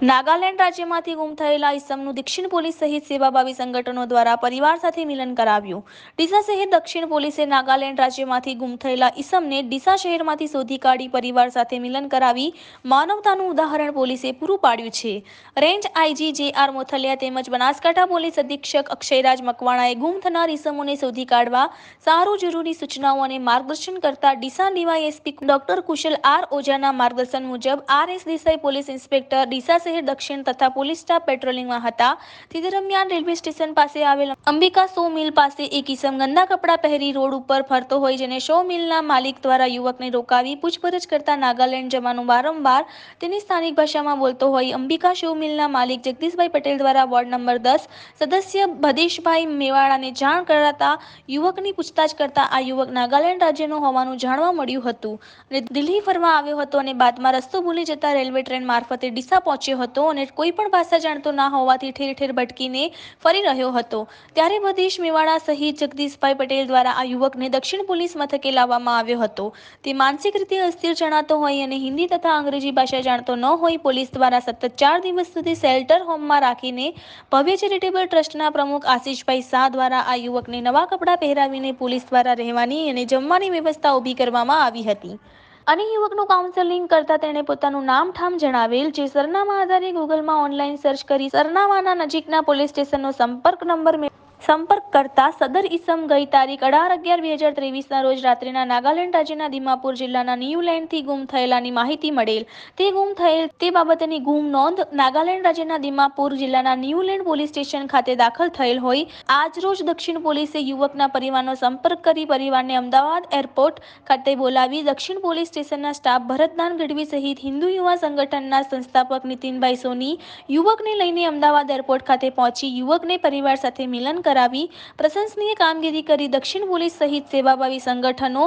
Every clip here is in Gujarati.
નાગાલેન્ડ રાજ્યમાંથી ગુમ થયેલા ઈસમનું દક્ષિણ પોલીસ સહિત સેવાભાવી સંગઠનો દ્વારા પરિવાર સાથે મિલન કરાવ્યું. ડીસા શહેર દક્ષિણ પોલીસે નાગાલેન્ડ રાજ્યમાંથી ગુમ થયેલા ઈસમને ડીસા શહેરમાંથી શોધી કાઢી પરિવાર સાથે મિલન કરાવી માનવતાનું ઉદાહરણ પોલીસે પૂરું પાડ્યું છે. Range IG J R Mothaliya તેમજ બનાસકાંઠા પોલીસ અધિક્ષક અક્ષયરાજ મકવાણાએ ગુમ થનાર ઈસમોને શોધી કાઢવા સારું જરૂરી સૂચનાઓ અને માર્ગદર્શન કરતા Deesa DYSP doctor Kushal R ઓઝાના માર્ગદર્શન મુજબ R S Desai police inspector Deesa શહેર દક્ષિણ તથા પોલીસ સ્ટાફ પેટ્રોલિંગમાં હતા. તે દરમિયાન રેલવે સ્ટેશન પાસે આવેલ અંબિકા સો મિલ પાસે એક ઈસમ ગંદા કપડાં પહેરી રોડ ઉપર ફરતો હોય જેને સો મિલના માલિક દ્વારા યુવકને રોકાવી પૂછપરછ કરતા નાગાલેન્ડ જવાનું વારંવાર તેની સ્થાનિક ભાષામાં બોલતો હોય અંબિકા શો મિલના માલિક જગદીશભાઈ પટેલ દ્વારા વોર્ડ નંબર દસ સદસ્ય ભદેશભાઈ મેવાડાને જાણ કરાતા યુવકની પૂછતાછ કરતા આ યુવક નાગાલેન્ડ રાજ્યનો હોવાનું જાણવા મળ્યું હતું. અને દિલ્હી ફરવા આવ્યો હતો અને બાદમાં રસ્તો ભૂલી જતા રેલવે ટ્રેન મારફતે ડીસા પહોંચ્યો હતો અને કોઈ પણ ભાષા જાણતો ના હોવાથી ઠેર ઠેર ભટકીને ફરી રહ્યો હતો. ત્યારે મધેશ મેવાડા સહિત જગદીશભાઈ પટેલ દ્વારા આ યુવકને દક્ષિણ પોલીસ મથકે લાવવામાં આવ્યો હતો. તે માનસિક રીતે અસ્થિર જણાતો હોય અને હિન્દી તથા અંગ્રેજી ભાષા જાણતો ન હોય પોલીસ દ્વારા સતત ચાર દિવસ સુધી શેલ્ટર હોમમાં રાખીને ભવ્ય ચેરિટેબલ ટ્રસ્ટના પ્રમુખ આશીષભાઈ શાહ દ્વારા આ યુવકને નવા કપડાં પહેરાવીને પોલીસ દ્વારા રહેવાની અને જમવાની વ્યવસ્થા ઊભી કરવામાં આવી હતી. અને યુવકનું કાઉન્સેલિંગ કરતા તેણે પોતાનું નામ ઠામ જણાવેલ, જે સરનામા આધારે ગૂગલમાં ઓનલાઈન સર્ચ કરી સરનામાના નજીકના પોલીસ સ્ટેશનનો સંપર્ક નંબર સંપર્ક કરતા સદર ઈસમ ગઈ તારીખ અઢાર અગિયાર બે હજાર ત્રેવીસના રોજ રાત્રિના નાગાલેન્ડ રાજ્યના દિમાપુર જિલ્લાના ન્યૂલેન્ડથી ગુમ થયેલાની માહિતી મળેલ. તે ગુમ થયેલ તે બાબતની ગુમ નોંધ નાગાલેન્ડ રાજ્યના દિમાપુર જિલ્લાના ન્યૂલેન્ડ પોલીસ સ્ટેશન ખાતે દાખલ થયેલ હોય. આજરોજ દક્ષિણ પોલીસે યુવકના પરિવારનો સંપર્ક કરી પરિવારને અમદાવાદ એરપોર્ટ ખાતે બોલાવી દક્ષિણ પોલીસ સ્ટેશનના સ્ટાફ ભરતદાન ગઢવી સહિત હિન્દુ યુવા સંગઠનના સંસ્થાપક નીતિનભાઈ સોની યુવકને લઈને અમદાવાદ એરપોર્ટ ખાતે પહોંચી યુવકને પરિવાર સાથે મિલન કરાવી પ્રશંસનીય કામગીરી કરી દક્ષિણ પોલીસ સહિત સેવાભાવી સંગઠનો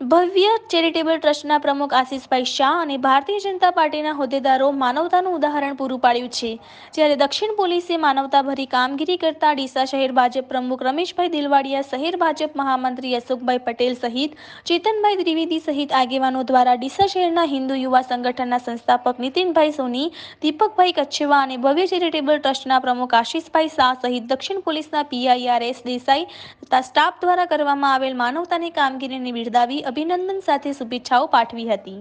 ભવ્ય ચેરિટેબલ ટ્રસ્ટના પ્રમુખ આશીષભાઈ શાહ અને ભારતીય જનતા પાર્ટીના હોદ્દેદારો માનવતાનું ઉદાહરણ પૂરું પાડ્યું છે. જ્યારે દક્ષિણ પોલીસે માનવતાભરી કામગીરી કરતા ડીસા શહેર ભાજપ પ્રમુખ રમેશભાઈ દિલવાડિયા, શહેર ભાજપ મહામંત્રી અશોકભાઈ પટેલ સહિત ચેતનભાઈ ત્રિવેદી સહિત આગેવાનો દ્વારા ડીસા શહેરના હિન્દુ યુવા સંગઠનના સંસ્થાપક નીતિનભાઈ સોની, દીપકભાઈ કચ્છવા અને ભવ્ય ચેરિટેબલ ટ્રસ્ટના પ્રમુખ આશીષભાઈ શાહ સહિત દક્ષિણ પોલીસના પીઆઈઆરએસ દેસાઈ તથા સ્ટાફ દ્વારા કરવામાં આવેલ માનવતાની કામગીરીને બિરદાવી અભિનંદન સાથે શુભેચ્છાઓ પાઠવી હતી.